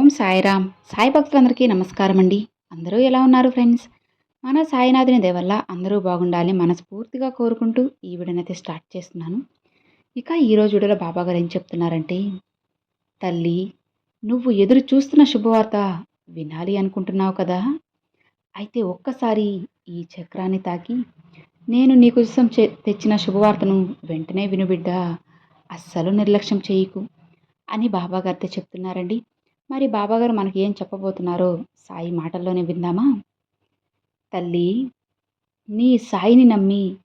ఓం సాయిరామ్. సాయి భక్తులందరికీ నమస్కారం అండి అందరూ ఎలా ఉన్నారు ఫ్రెండ్స్? మన సాయినాథుని దేవల్ల అందరూ బాగుండాలని మనస్ఫూర్తిగా కోరుకుంటూ ఈ వీడియోనైతే స్టార్ట్ చేస్తున్నాను. ఇక ఈరోజు వీడియోలో బాబా గారు ఏం చెప్తున్నారంటే తల్లి నువ్వు ఎదురు చూస్తున్న శుభవార్త వినాలి అనుకుంటున్నావు కదా? అయితే ఒక్కసారి ఈ చక్రాన్ని తాకి నేను నీ కోసం చె- తెచ్చిన శుభవార్తను వెంటనే వినుబిడ్డ అస్సలు నిర్లక్ష్యం చేయకు అని బాబాగారితో చెప్తున్నారండి. మరి బాబాగారు మనకి ఏం చెప్పబోతున్నారో? సాయి మాటల్లోనే విందామా? తల్లి నీ సాయిని నమ్మి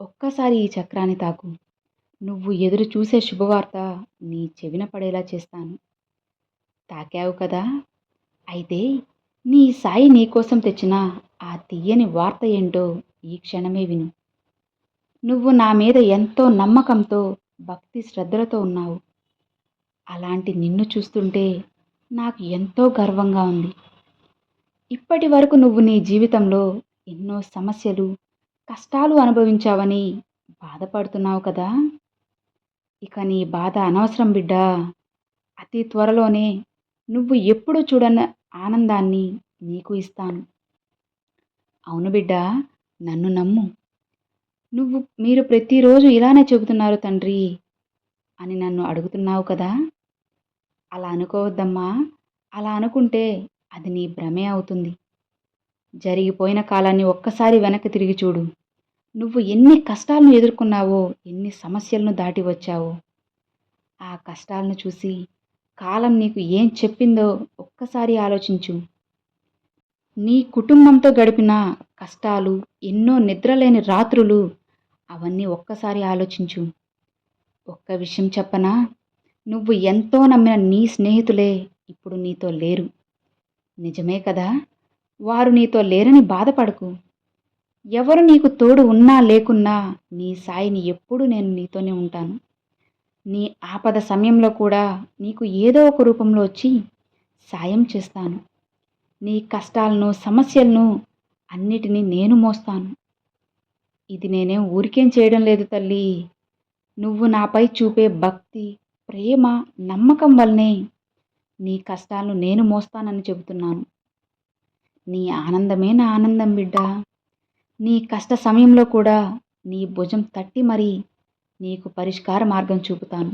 ఒక్కసారి ఈ చక్రాన్ని తాకు. నువ్వు ఎదురు చూసే శుభవార్త నీ చెవిన పడేలా చేస్తాను. తాకావు కదా? అయితే నీ సాయి నీకోసం తెచ్చిన ఆ తీయని వార్త ఏంటో ఈ క్షణమే విను. నువ్వు నా మీద ఎంతో నమ్మకంతో భక్తి శ్రద్ధలతో ఉన్నావు. అలాంటి నిన్ను చూస్తుంటే నాకు ఎంతో గర్వంగా ఉంది. ఇప్పటి వరకు నువ్వు నీ జీవితంలో ఎన్నో సమస్యలు కష్టాలు అనుభవించావని బాధపడుతున్నావు కదా? ఇక నీ బాధ అనవసరం బిడ్డా. అతి త్వరలోనే నువ్వు ఎప్పుడు చూడని ఆనందాన్ని నీకు ఇస్తాను. అవును బిడ్డా నన్ను నమ్ము. నువ్వు మీరు ప్రతిరోజు ఇలానే చెబుతున్నారు తండ్రి అని నన్ను అడుగుతున్నావు కదా? అలా అనుకోవద్దమ్మా. అలా అనుకుంటే అది నీ భ్రమే అవుతుంది. జరిగిపోయిన కాలాన్ని ఒక్కసారి వెనక్కి తిరిగి చూడు. నువ్వు ఎన్ని కష్టాలను ఎదుర్కొన్నావో ఎన్ని సమస్యలను దాటి వచ్చావో. ఆ కష్టాలను చూసి కాలం నీకు ఏం చెప్పిందో ఒక్కసారి ఆలోచించు. నీ కుటుంబంతో గడిపిన కష్టాలు ఎన్నో నిద్రలేని రాత్రులు అవన్నీ ఒక్కసారి ఆలోచించు. ఒక్క విషయం చెప్పనా? నువ్వు ఎంతో నమ్మిన నీ స్నేహితులే ఇప్పుడు నీతో లేరు. నిజమే కదా? వారు నీతో లేరని బాధపడకు. ఎవరు నీకు తోడు ఉన్నా లేకున్నా నీ సాయిని ఎప్పుడు నేను నీతోనే ఉంటాను. నీ ఆపద సమయంలో కూడా నీకు ఏదో ఒక రూపంలో వచ్చి సాయం చేస్తాను. నీ కష్టాలను సమస్యలను అన్నిటినీ నేను మోస్తాను. ఇది నేనేం ఊరికేం చేయడం లేదు తల్లి. నువ్వు నాపై చూపే భక్తి ప్రేమ నమ్మకం వల్లనే నీ కష్టాలను నేను మోస్తానని చెబుతున్నాను. నీ ఆనందమే నా ఆనందం బిడ్డ. నీ కష్ట సమయంలో కూడా నీ భుజం తట్టి మరీ నీకు పరిష్కార మార్గం చూపుతాను.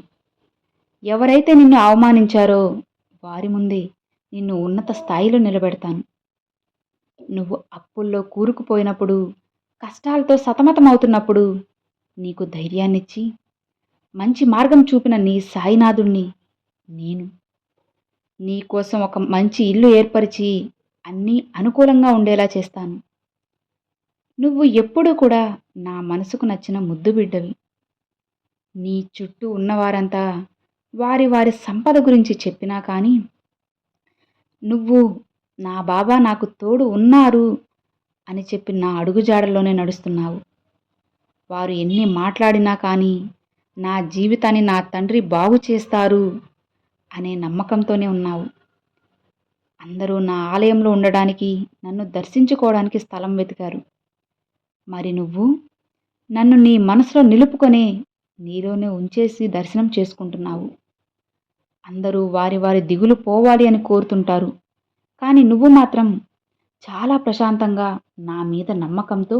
ఎవరైతే నిన్ను అవమానించారో వారి ముందే నిన్ను ఉన్నత స్థాయిలో నిలబెడతాను. నువ్వు అప్పుల్లో కూరుకుపోయినప్పుడు కష్టాలతో సతమతమవుతున్నప్పుడు నీకు ధైర్యాన్నిచ్చి మంచి మార్గం చూపిన నీ సాయినాథుణ్ణి నేను. నీ కోసం ఒక మంచి ఇల్లు ఏర్పరిచి అన్నీ అనుకూలంగా ఉండేలా చేస్తాను. నువ్వు ఎప్పుడూ కూడా నా మనసుకు నచ్చిన ముద్దు బిడ్డవి. నీ చుట్టూ ఉన్నవారంతా వారి వారి సంపద గురించి చెప్పినా కానీ నువ్వు నా బాబా నాకు తోడు ఉన్నారు అని చెప్పి నా అడుగుజాడల్లోనే నడుస్తున్నావు. వారు ఎన్ని మాట్లాడినా కానీ నా జీవితాన్ని నా తండ్రి బాగు చేస్తారు అనే నమ్మకంతోనే ఉన్నావు. అందరూ నా ఆలయంలో ఉండడానికి నన్ను దర్శించుకోవడానికి స్థలం వెతికారు. మరి నువ్వు? నన్ను నీ మనసులో నిలుపుకొని నీలోనే ఉంచేసి దర్శనం చేసుకుంటున్నావు. అందరూ వారి వారి దిగులు పోవాలి అని కోరుతుంటారు. కానీ నువ్వు మాత్రం చాలా ప్రశాంతంగా నా మీద నమ్మకంతో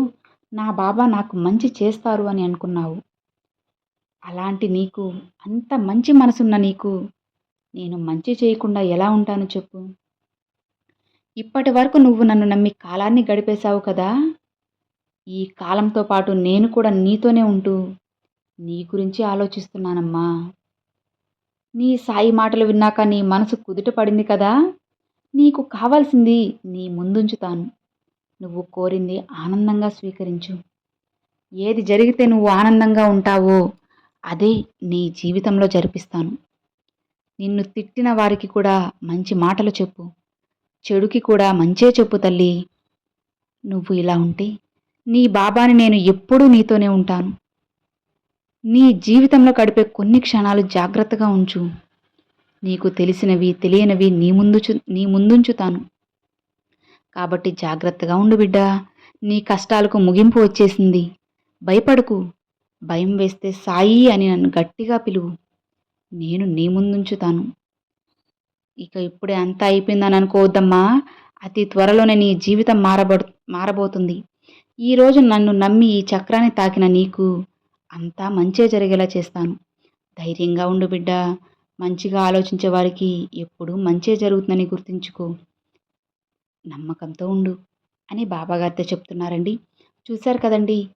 నా బాబా నాకు మంచి చేస్తారు అని అనుకున్నావు. అలాంటి నీకు అంత మంచి మనసున్న నీకు నేను మంచి చేయకుండా ఎలా ఉంటాను చెప్పు. ఇప్పటి వరకు నువ్వు నన్ను నమ్మి కాలాన్ని గడిపేశావు కదా. ఈ కాలంతో పాటు నేను కూడా నీతోనే ఉంటూ నీ గురించి ఆలోచిస్తున్నానమ్మా. నీ సాయి మాటలు విన్నాక నీ మనసు కుదుట పడింది కదా. నీకు కావాల్సింది నీ ముందుంచుతాను. నువ్వు కోరింది ఆనందంగా స్వీకరించు. ఏది జరిగితే నువ్వు ఆనందంగా ఉంటావో అదే నీ జీవితంలో జరిపిస్తాను. నిన్ను తిట్టిన వారికి కూడా మంచి మాటలు చెప్పు. చెడుకి కూడా మంచే చెప్పు తల్లి. నువ్వు ఇలా ఉంటే నీ బాబాని నేను ఎప్పుడూ నీతోనే ఉంటాను. నీ జీవితంలో గడిపే కొన్ని క్షణాలు జాగ్రత్తగా ఉంచు. నీకు తెలిసినవి తెలియనివి నీ ముందు నీ ముందుంచుతాను. కాబట్టి జాగ్రత్తగా ఉండు బిడ్డా. నీ కష్టాలకు ముగింపు వచ్చేసింది. భయపడకు. భయం వేస్తే సాయి అని నన్ను గట్టిగా పిలువు. నేను నీ ముందుంచుతాను. ఇక ఇప్పుడే అంతా అయిపోయిందని అనుకోవద్దమ్మా. అతి త్వరలోనే నీ జీవితం మారబడు మారబోతుంది. ఈరోజు నన్ను నమ్మి ఈ చక్రాన్ని తాకిన నీకు అంతా మంచే జరిగేలా చేస్తాను. ధైర్యంగా ఉండు బిడ్డ. మంచిగా ఆలోచించే వారికి ఎప్పుడూ మంచే జరుగుతుందని గుర్తుంచుకో. నమ్మకంతో ఉండు అని బాబాగారితో చెప్తున్నారండి. చూశారు కదండి?